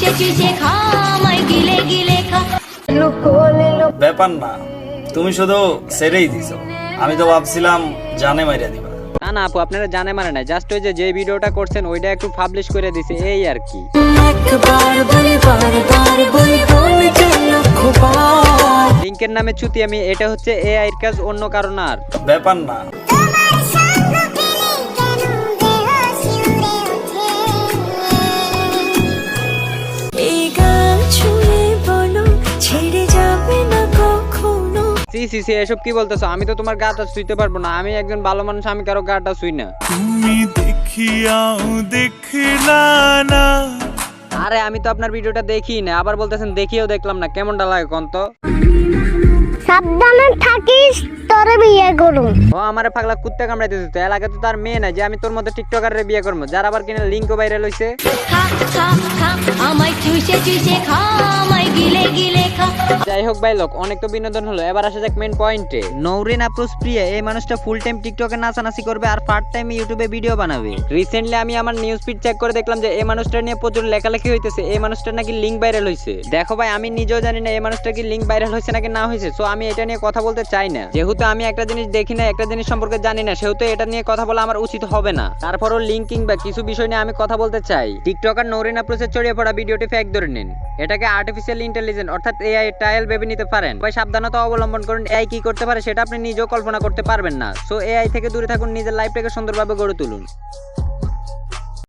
চুষে চুষে খা আমায় গিলে গিলে খা। ব্যাপার না তুমি শুধু ছেড়েই দিছো। আমি তো ভাবছিলাম জানে মারিয়া দিবা। না না আপু আপনারা জানে মানে না জাস্ট ওই যে যে ভিডিওটা করছেন ওইটা একটু পাবলিশ করে দিছে এই আর কি। লিঙ্কের নামে চুতি আমি এটা হচ্ছে এআই এর কাজ অন্য কারণ আর। ব্যাপার না সি সি সি এসব কি বলতেছো? আমি তো তোমার গাটা পারব না। আমি একজন ভালো মানুষ আমি কারও গাটা না। তুমি দেখিয়াও দেখলা না। আরে আমি তো আপনার ভিডিওটা দেখি না। আবার বলতেছেন দেখিও দেখলাম না। কেমনটা লাগে কোন তো? সাবধানে থাকিস তোরে বিয়ে ও আমার পাগলা কুত্তে কামড়াইতেছে তো। এলাকা তো তার মেয়ে না যে আমি তোর মতো টিকটকারের বিয়ে করব। যার আবার কিনা লিঙ্কও বাইরে লইছে। আমায় চুষে চুষে খা আমায় গিলে গিলে খা। যাই হোক ভাই লোক অনেক তো বিনোদন হলো। এবার আসা যাক মেন পয়েন্টে নৌরিন আপ্রোস প্রিয়া এই মানুষটা ফুল টাইম টিকটকে নাচানাচি করবে আর পার্ট টাইম ইউটিউবে ভিডিও বানাবে। রিসেন্টলি আমি আমার নিউজ ফিড চেক করে দেখলাম যে এই মানুষটা নিয়ে প্রচুর লেখালেখি হইতেছে এই মানুষটা নাকি লিঙ্ক ভাইরাল হয়েছে দেখো ভাই আমি নিজেও জানি না এই মানুষটা কি লিঙ্ক ভাইরাল হয়েছে নাকি না হয়েছে সো আমি এটা নিয়ে কথা বলতে চাই না। যেহেতু আমি একটা জিনিস দেখি না একটা জিনিস সম্পর্কে জানি না সেহেতু এটা নিয়ে কথা বলা আমার উচিত হবে না। তারপরও লিঙ্কিং বা কিছু বিষয় নিয়ে আমি কথা বলতে চাই। টিকটকার নৌরিন আপ্রোসের ছড়িয়ে পড়া ভিডিওটি ফেক ধরে নিন। এটাকে আর্টিফিশিয়াল ইন্টেলিজেন্স অর্থাৎ এআই ট্রায়াল ভেবে নিতে পারেন। ভাই, সাবধানতা অবলম্বন করুন। এআই কি করতে পারে সেটা আপনি নিজেও কল্পনা করতে পারবেন না। সো, এআই থেকে দূরে থাকুন, নিজের লাইফটাকে সুন্দরভাবে গড়ে তুলুন।